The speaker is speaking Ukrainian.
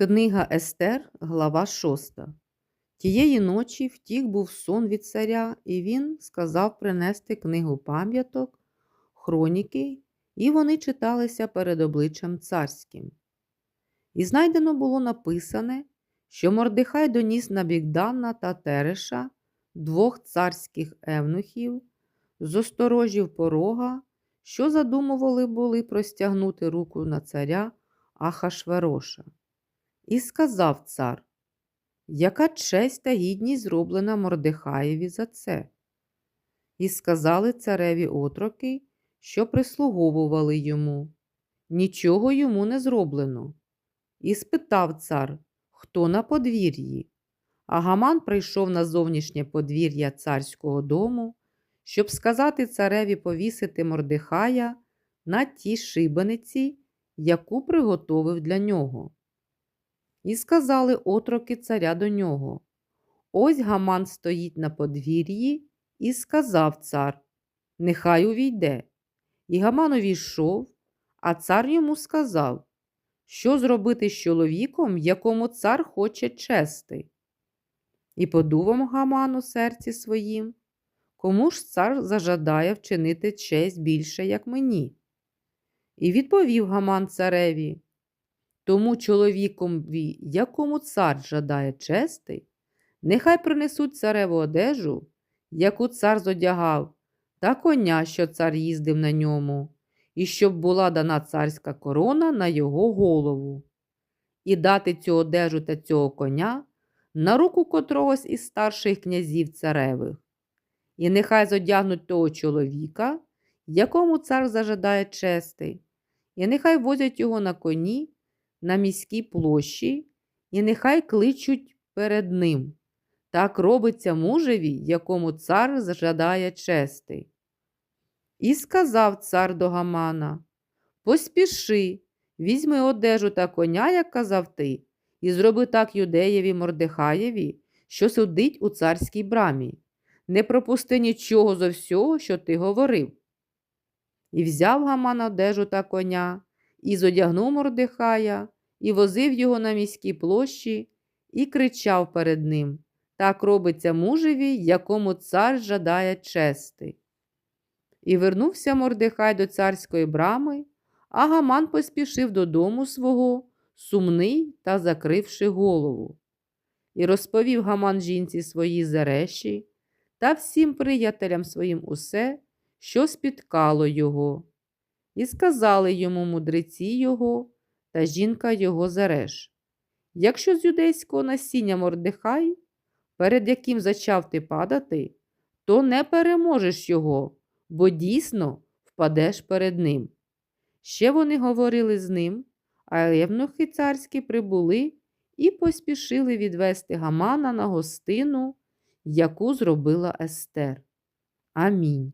Книга Естер, глава 6. Тієї ночі втік був сон від царя, і він сказав принести книгу пам'яток, хроніки, і вони читалися перед обличчям царським. І знайдено було написане, що Мордехай доніс на Бігдана та Тереша, двох царських евнухів, з осторожів порога, що задумували були простягнути руку на царя Ахашвероша. І сказав цар, яка честь та гідність зроблена Мордехаєві за це. І сказали цареві отроки, що прислуговували йому. Нічого йому не зроблено. І спитав цар, хто на подвір'ї. А Гаман прийшов на зовнішнє подвір'я царського дому, щоб сказати цареві повісити Мордехая на тій шибениці, яку приготовив для нього. І сказали отроки царя до нього. Ось Гаман стоїть на подвір'ї, і сказав цар, нехай увійде. І Гаман увійшов, а цар йому сказав, що зробити з чоловіком, якому цар хоче чести. І подумав Гаман у серці своїм, кому ж цар зажадає вчинити честь більше, як мені. І відповів Гаман цареві, тому чоловікові, якому цар жадає чести, нехай принесуть цареву одежу, яку цар зодягав, та коня, що цар їздив на ньому, і щоб була дана царська корона на його голову, і дати цю одежу та цього коня на руку котрогось із старших князів царевих. І нехай зодягнуть того чоловіка, якому цар зажадає чести, і нехай возять його на коні на міській площі, і нехай кличуть перед ним. Так робиться мужеві, якому цар зажадає чести. І сказав цар до Гамана Поспіши, візьми одежу та коня, як казав ти, і зроби так юдеєві Мордехаєві, що судить у царській брамі. Не пропусти нічого зо всього, що ти говорив. І взяв Гаман одежу та коня, і зодягнув Мордехая, і возив його на міській площі, і кричав перед ним так робиться мужеві, якому цар жадає чести. І вернувся Мордехай до царської брами, а Гаман поспішив додому свого, сумний та закривши голову. І розповів Гаман жінці своїй зареші та всім приятелям своїм усе, що спіткало його. І сказали йому мудреці його та жінка його Зареш. Якщо з юдейського насіння Мордехай, перед яким зачав ти падати, то не переможеш його, бо дійсно впадеш перед ним. Ще вони говорили з ним, а євнухи царські прибули і поспішили відвести Гамана на гостину, яку зробила Естер. Амінь.